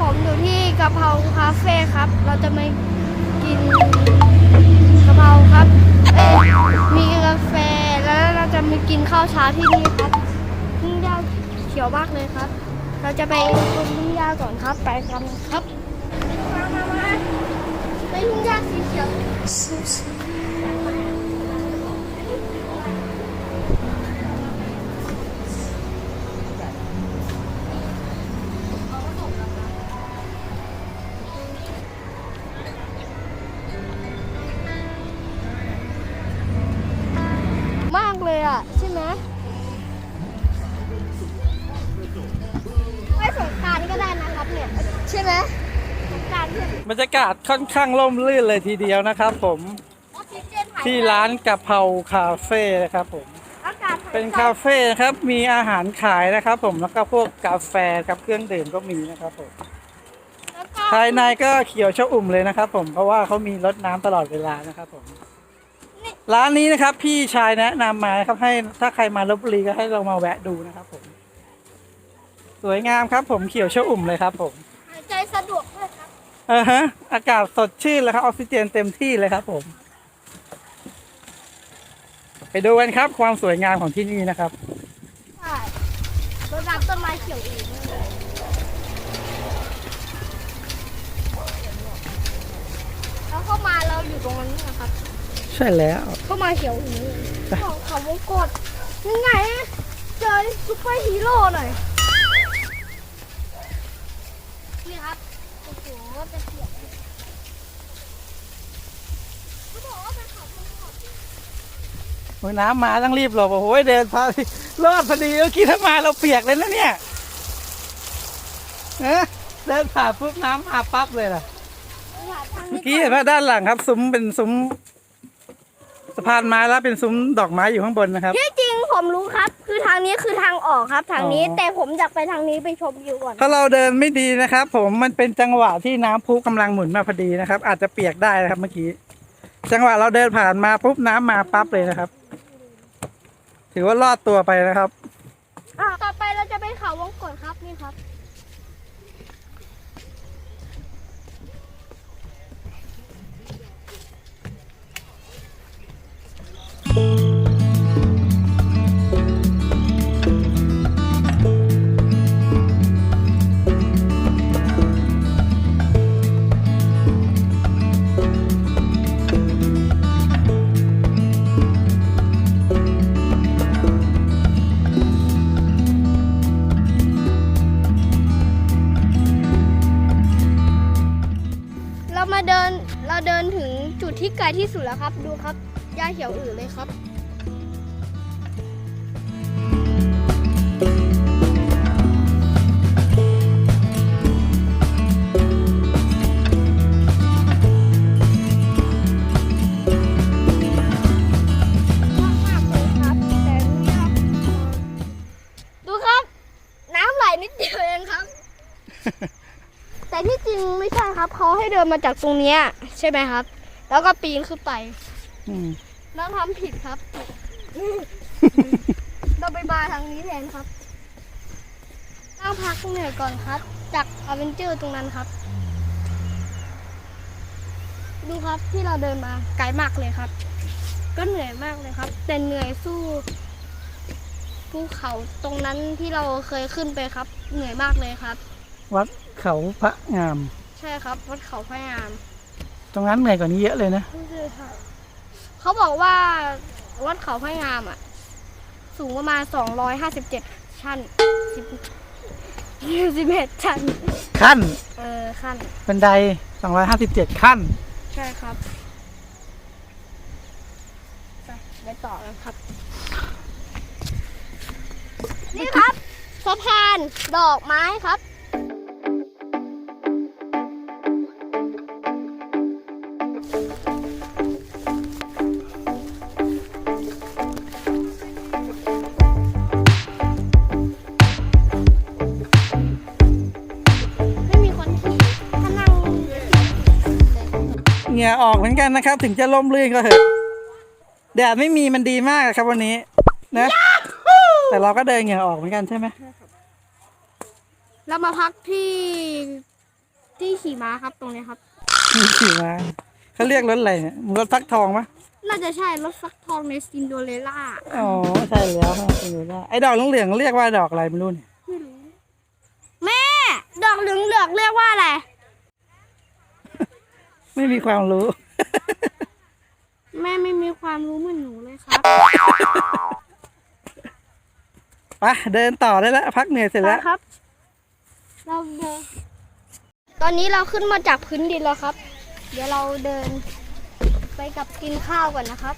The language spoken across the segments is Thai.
กะเพราคาเฟ่ครับ เราจะมากินกะเพราครับ เอ้ยมีกาแฟแล้วเราจะมากินข้าวเช้าที่นี่ครับทุ่งหญ้าเขียวมากเลยครับ เราจะไปชมทุ่งหญ้าก่อนครับ ไปกันครับมามามาไปทุ่งหญ้าสีเขียว ใช่ไหมสงกรารที่บรรยากาศค่อนข้างร่มรื่นเลยทีเดียวนะครับผมออกซิเจนหายที่ร้านกะเพราคาเฟ่นะครับผม อากาศหยเป็นคาเฟ่นะครับ มีอาหารขายนะครับผม แล้วก็พวกกาแฟครับเครื่องดื่มก็มีนะครับผม แล้วก็ภายในก็เขียวชอุ่มเลยนะครับผม เพราะว่าเขามีรถน้ำตลอดเวลานะครับผม ร้านนี้นะครับพี่ชายแนะนำมานะครับให้ถ้าใครมาลบบุรีก็ให้เรามาแวะดูนะครับผม สวยงามครับผมเขียวชอุ่มเลยครับผม หายใจสะดวกด้วยครับอ่าฮะอากาศสดชื่นเลยครับออกซิเจนเต็มที่เลยครับผม ไปดูกันครับความสวยงามของที่นี่นะครับ ใช่รดน้ำต้นไม้เขียวอีกนั่นเลยแล้วเข้ามาเราอยู่ตรงนั้นนะครับ ใช่แล้ว เข้ามาเขียวอีกของเขาวงกดยังไงอะเจอซุปเปอร์ฮีโร่หน่อย นี่ครับ โอ้โหจะเขียวเขาบอกว่าเป็นเขาวงกด โอ้ยน้ำมาต้องรีบหลบโอ้โหเดินพอดีรอดพอดีเมื่อกี้ถ้ามาเราเปียกเลยนะเนี่ยเอ๊ะเดินผ่านปุ๊บน้ำมาปั๊บเลยล่ะ เมื่อกี้เห็นว่าด้านหลังครับ ซุ้มเป็นซุ้มสะพานไม้แล้วเป็นซุ้มดอกไม้อยู่ข้างบนนะครับ ที่จริงผมรู้ครับ คือทางนี้คือทางออกครับ ทางนี้อ๋อแต่ผมอยากไปทางนี้ไปชมวิวก่อน ถ้าเราเดินไม่ดีนะครับ ผมมันเป็นจังหวะที่น้ำพุกำลังหมุนมาพอดีนะครับ อาจจะเปียกได้นะครับเมื่อกี้ จังหวะเราเดินผ่านมาปุ๊บน้ำมาปั๊บเลยนะครับ ถือว่ารอดตัวไปนะครับ ต่อไปเราจะไปเขาวงกดครับนี่ครับ ที่ไกลที่สุดแล้วครับ ดูครับหญ้าเขียวอื่นเลยครับมากๆเลยครับแต่เนี่ยดูครับน้ำไหลนิดเดียวเองครับ แต่ที่จริงไม่ใช่ครับเขาให้เดินมาจากตรงเนี้ยใช่ไหมครับ แล้วก็ปีนขึ้นไปอืมน้องทำผิดครับ เราไปบาทางนี้แทนครับนั่งพักเหนื่อยก่อนครับ จากอเวนเจอร์ตรงนั้นครับ ดูครับที่เราเดินมาไกลมากเลยครับ ก็เหนื่อยมากเลยครับ แต่เหนื่อยสู้ภูเขาตรงนั้นที่เราเคยขึ้นไปครับ เหนื่อยมากเลยครับ วัดเขาพระงาม ใช่ครับวัดเขาพระยาม ตรงนั้นเหนื่อยกว่านี้เยอะเลยนะเขาบอกว่าวัดเขาพระยามอะ สูงประมาณ 257 ชั้น10 11ชั้น ขั้นเออขั้น บันได257 ขั้น ใช่ครับไปไปต่อกันครับ นี่ครับสะพานดอกไม้ครับ งื่อออกเหมือนกันนะครับ ถึงจะล่มลื่นก็เถอะแดดไม่มีมันดีมากครับวันนี้ นะ แต่เราก็เดินเหงื่อออกเหมือนกันใช่ไหมเรามาพักที่ที่ขี่ม้าครับตรงนี้ครับมีขี่ม้าเขาเรียกรถอะไรเนี่ยรถฟักทองปะน่าจะใช่รถฟักทองในซินโดเรล่าอ๋อใช่แล้วครับเป็นอยู่ได้ไอ้ดอกเหลืองๆเรียกว่าดอกอะไรไม่รู้เนี่ยไม่รู้แม่ ดอกเหลืองเหลืองๆเรียกว่าอะไร ไม่มีความรู้ แม่ไม่มีความรู้เหมือนหนูเลยครับไปเดินต่อได้แล้ว พักเหนื่อยเสร็จแล้ว ครับ เราเดิน ตอนนี้เราขึ้นมาจากพื้นดินแล้วครับ เดี๋ยวเราเดิน ไปกับกินข้าวก่อนนะครับ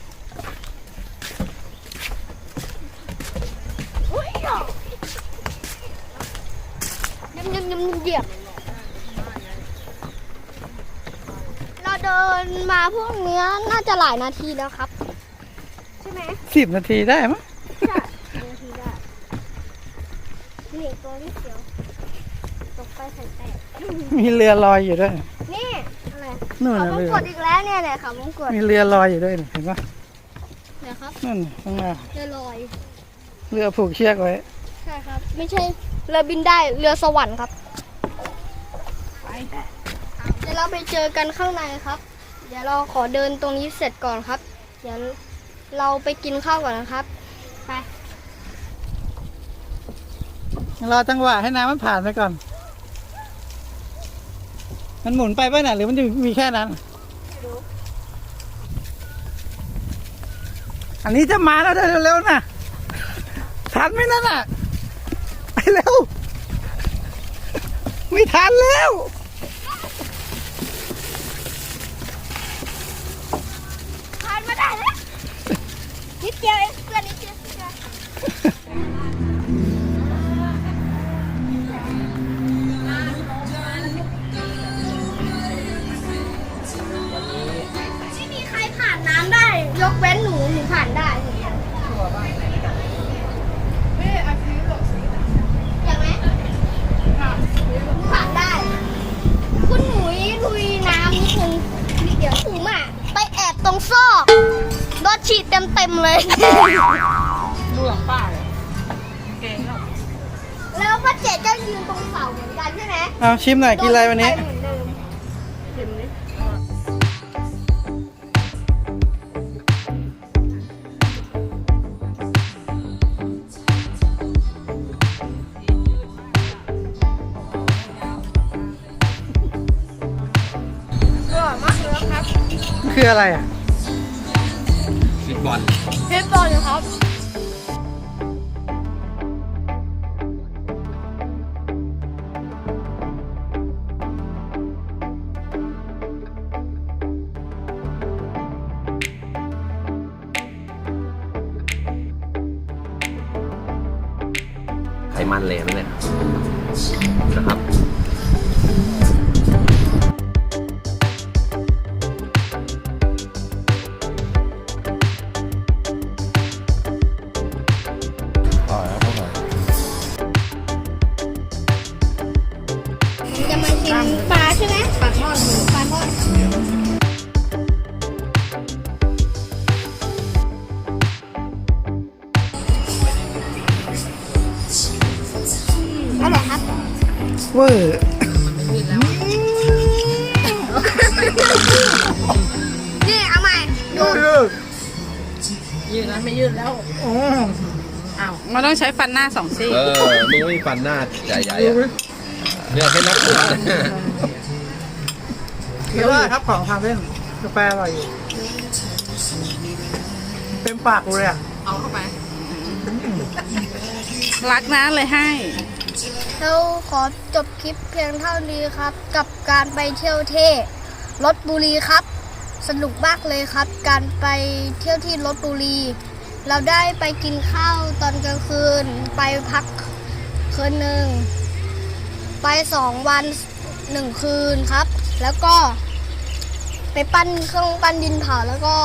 อุ้ยอะยำยำยำยำเดียบ เราเดินมาพวกเนี้ยน่าจะหลายนาทีแล้วครับ ใช่ไหมสิบนาทีได้มั้ยใช่นาทีได้นี่ตัวนี้เขียวตกไปใส่แตกมีเรือลอยอยู่ด้วย นี่อะไรนู่นเขานะมงเรือกดอีกแล้วเนี่ยเนี่ยเขามงกดมีเรือลอยอยู่ด้วยเห็นปะเนี่ยครับนั่นข้างหน้าเรือลอย เรือผูกเชือกไว้ ใช่ครับ ไม่ใช่เรือบินได้เรือสวรรค์ครับ เดี๋ยวเราไปเจอกันข้างในครับ เดี๋ยวเราขอเดินตรงนี้เสร็จก่อนครับ เดี๋ยวเราไปกินข้าวก่อนนะครับ ไป รอจังหวะให้น้ำมันผ่านไปก่อน มันหมุนไปป่ะน่ะหรือมันจะมีแค่นั้น อันนี้จะมาแล้วเร็วๆนะทันไหมนั่นน่ะ ไปเร็ว ไม่ทันแล้ว ผ่านมาได้แล้ว นิดเดียวเองเพื่อนนิดเดียวนิดเวไม่มีใครผ่านน้ำได้ ยกเว้นหนูหนูผ่านได้อย่างไหมผ่านได้ คุณหนุยลุยน้ำนิดนึงนิดเดียวผมอะไปแอบตรงซอก โดนฉีดเต็มเต็มๆเลย ดูหลังป้าเลยเก่งแล้วแล้วป้าเจ็ดก็ยืนตรงเสาเหมือนกันใช่ไหมเอาชิมหน่อยกินอะไรวันนี้ โดไปเหมือนเดิมอร่อยมากเลยครับคืออะไรอะฟิตบ อลเพชรบอลครับไขมันเลยนะเนี่ยนะครับ อร่อยครับเวอร์นี่เอาใหม่ดูยืดแล้วไม่ยืดแล้วอืมอ้าวมันต้องใช้ฟันหน้าสองซี่เออมึงไม่มีฟันหน้าใหญ่ๆอะเลือกให้นักบวชคือว่าครับของทานเล่นกาแฟอร่อยอยู่เต็มปากเลยอะเอาเข้าไปรักนะเลยให้ เราขอจบคลิปเพียงเท่านี้ครับ กับการไปเที่ยวเท่ลบบุรีครับ สนุกมากเลยครับ การไปเที่ยวที่ลบบุรี เราได้ไปกินข้าวตอนกลางคืน ไปพักคืนหนึ่ง ไปสองวันหนึ่งคืนครับ แล้วก็ ไปปั้นเครื่องปั้นดินเผาแล้วก็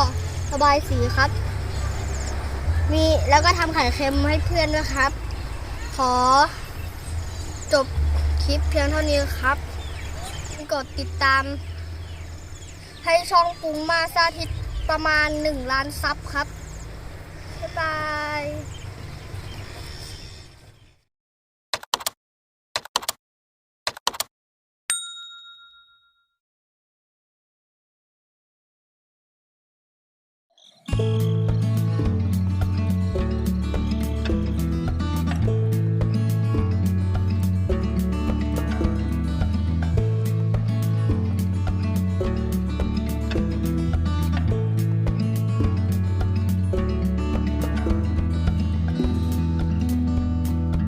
ระบายสีครับ มีแล้วก็ทำไข่เค็มให้เพื่อนด้วยครับ ขอ ลิปเพียงเท่านี้ครับ กดติดตาม ให้ช่องปุงมาสาธิตประมาณ 1 ล้านซับครับ บ๊ายบาย